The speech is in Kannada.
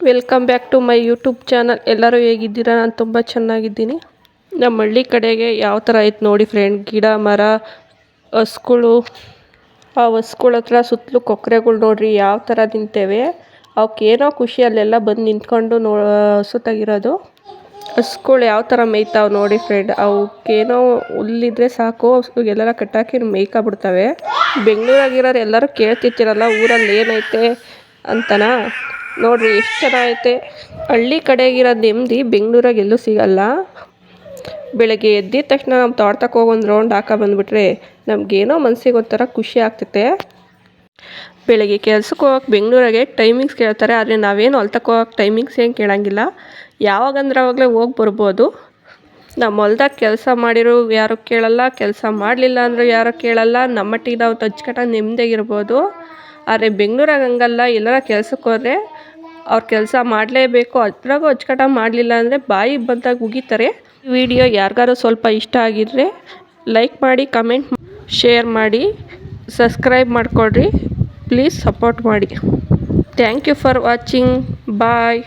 Welcome back to my YouTube channel ಎಲ್ಲರೂ ಹೇಗಿದ್ದೀರಾ? ನಾನು ತುಂಬ ಚೆನ್ನಾಗಿದ್ದೀನಿ. ನಮ್ಮ ಹಳ್ಳಿ ಕಡೆಗೆ ಯಾವ ಥರ ಐತೆ ನೋಡಿ ಫ್ರೆಂಡ್ ಗಿಡ, ಮರ ಹಸ್ಗಳು ಆ ಹಸ್ಗಳ ಹತ್ರ ಸುತ್ತಲೂ ಕೊಕ್ಕರೆಗಳು ನೋಡಿರಿ, ಯಾವ ಥರ ನಿಂತೇವೆ ಅವಕ್ಕೇನೋ ಖುಷಿ ಅಲ್ಲೆಲ್ಲ ಬಂದು ನಿಂತ್ಕೊಂಡು ನೋ ಹಸುತ್ತಾಗಿರೋದು ಹಸ್ಗಳು ಯಾವ ಥರ ಮೇಯ್ತಾವೆ ನೋಡಿ ಫ್ರೆಂಡ್ ಅವಕ್ಕೇನೋ ಹುಲ್ಲಿದ್ರೆ ಸಾಕು ಎಲ್ಲರ ಕಟ್ಟಾಕಿ ಮೇಯ್ಕೊಬಿಡ್ತವೆ ಬೆಂಗಳೂರಾಗಿರೋರು ಎಲ್ಲರೂ ಕೇಳ್ತಿರ್ತೀರಲ್ಲ, ಊರಲ್ಲಿ ಏನೈತೆ ಅಂತನಾ? ನೋಡ್ರಿ, ಎಷ್ಟು ಚೆನ್ನಾಗೈತೆ. ಹಳ್ಳಿ ಕಡೆಗಿರೋ ನೆಮ್ಮದಿ ಬೆಂಗ್ಳೂರಾಗ ಎಲ್ಲೂ ಸಿಗಲ್ಲ. ಬೆಳಗ್ಗೆ ಎದ್ದಿದ ತಕ್ಷಣ ನಮ್ಮ ತೋಟಕ್ಕೆ ಹೋಗಿ ಒಂದು ರೌಂಡ್ ಹಾಕೋ ಬಂದುಬಿಟ್ರೆ ನಮಗೇನೋ ಮನಸ್ಸಿಗೆ ಒಂಥರ ಖುಷಿ ಆಗ್ತೈತೆ. ಬೆಳಗ್ಗೆ ಕೆಲ್ಸಕ್ಕೆ ಹೋಗೋಕೆ ಬೆಂಗಳೂರಾಗೆ ಟೈಮಿಂಗ್ಸ್ ಕೇಳ್ತಾರೆ, ಆದರೆ ನಾವೇನು ಹೊಲ್ತಕ್ಕೆ ಹೋಗಕ್ಕೆ ಟೈಮಿಂಗ್ಸ್ ಏನು ಕೇಳೋಂಗಿಲ್ಲ. ಯಾವಾಗಂದ್ರೆ ಆವಾಗಲೇ ಹೋಗಿ ಬರ್ಬೋದು. ನಮ್ಮ ಹೊಲ್ದಾಗ ಕೆಲಸ ಮಾಡಿರೋ ಯಾರು ಕೇಳಲ್ಲ, ಕೆಲಸ ಮಾಡಲಿಲ್ಲ ಅಂದರೂ ಯಾರು ಕೇಳಲ್ಲ. ನಮ್ಮಟ್ಟಿಗೆ ನಾವು ಅಚ್ಚುಕಟ್ಟಾಗಿ ನೆಮ್ಮದಿಯಾಗಿರ್ಬೋದು ಆದರೆ ಬೆಂಗ್ಳೂರಾಗ ಹಂಗಲ್ಲ, ಎಲ್ಲರ ಕೆಲ್ಸಕ್ಕೆ ಹೋದರೆ ಅವ್ರು ಕೆಲಸ ಮಾಡಲೇಬೇಕು, ಅದ್ರಾಗೂ ಅಚ್ಚುಕಟ್ಟಾಗಿ ಮಾಡಲಿಲ್ಲ ಅಂದರೆ ಬಾಯಿ ಬಂದಾಗ ಉಗಿತಾರೆ. ವಿಡಿಯೋ ಯಾರಿಗಾರು ಸ್ವಲ್ಪ ಇಷ್ಟ ಆಗಿದ್ರೆ ಲೈಕ್ ಮಾಡಿ, ಕಮೆಂಟ್ ಶೇರ್ ಮಾಡಿ, ಸಬ್ಸ್ಕ್ರೈಬ್ ಮಾಡಿಕೊಡ್ರಿ ಪ್ಲೀಸ್ ಸಪೋರ್ಟ್ ಮಾಡಿ. Thank you for watching. Bye.